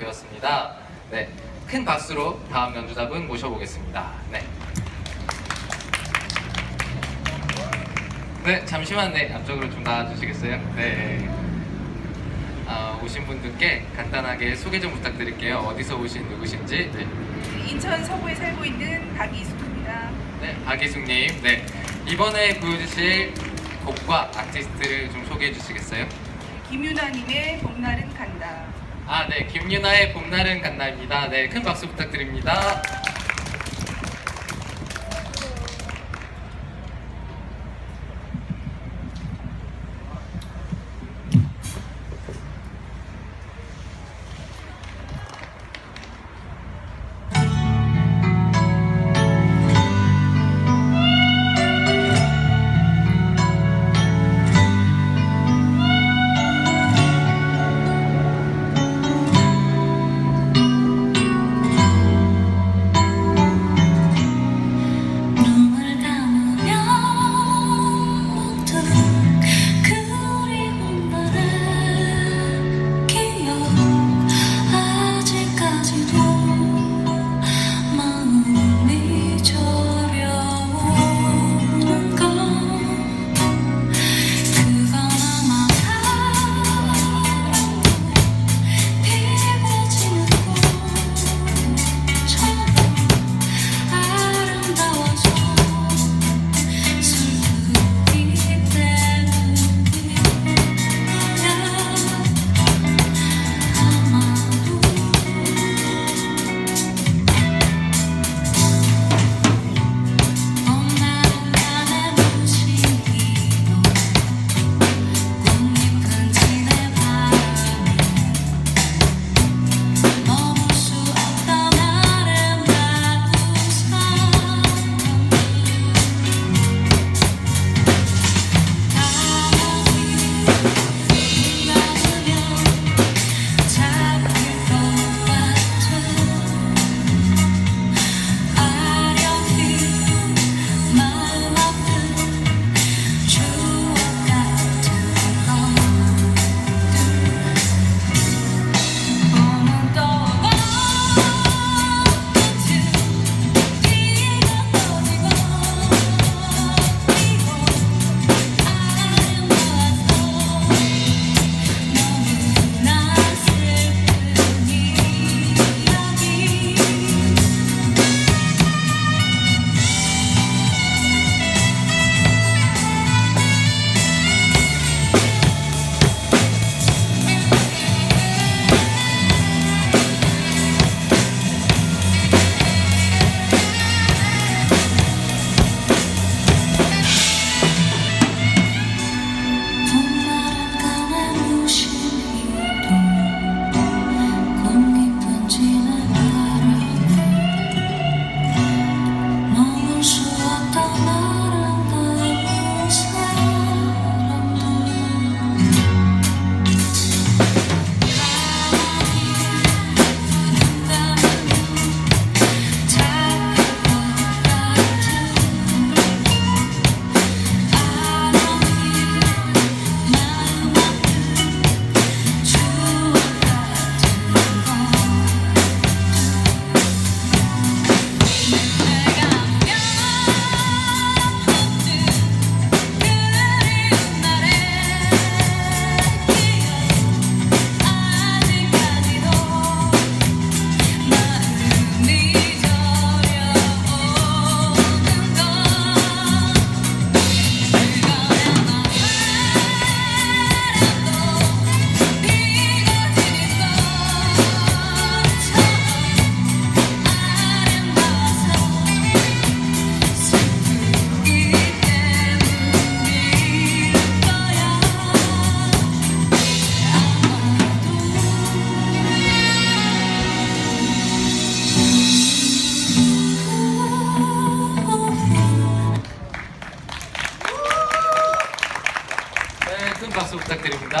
되었습니다. 네, 큰 박수로 다음 연주자분 모셔보겠습니다. 네. 네, 잠시만 네 앞쪽으로 좀 나와주시겠어요? 네. 아, 오신 분들께 간단하게 소개 좀 부탁드릴게요. 어디서 오신 누구신지. 네. 인천 서구에 살고 있는 박이숙입니다. 네, 박희숙님. 네. 이번에 보여주실 곡과 아티스트를 좀 소개해 주시겠어요? 김유나님의 봄날은 간다. 아, 네. 김유나의 봄날은 간다입니다. 네, 큰 박수 부탁드립니다.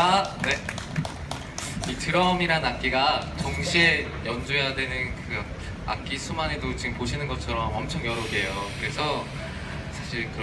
부탁드립니다. 네. 이 드럼이란 악기가 동시에 연주해야 되는 그 악기 수만 해도 지금 보시는 것처럼 엄청 여러 개예요. 그래서 사실 그런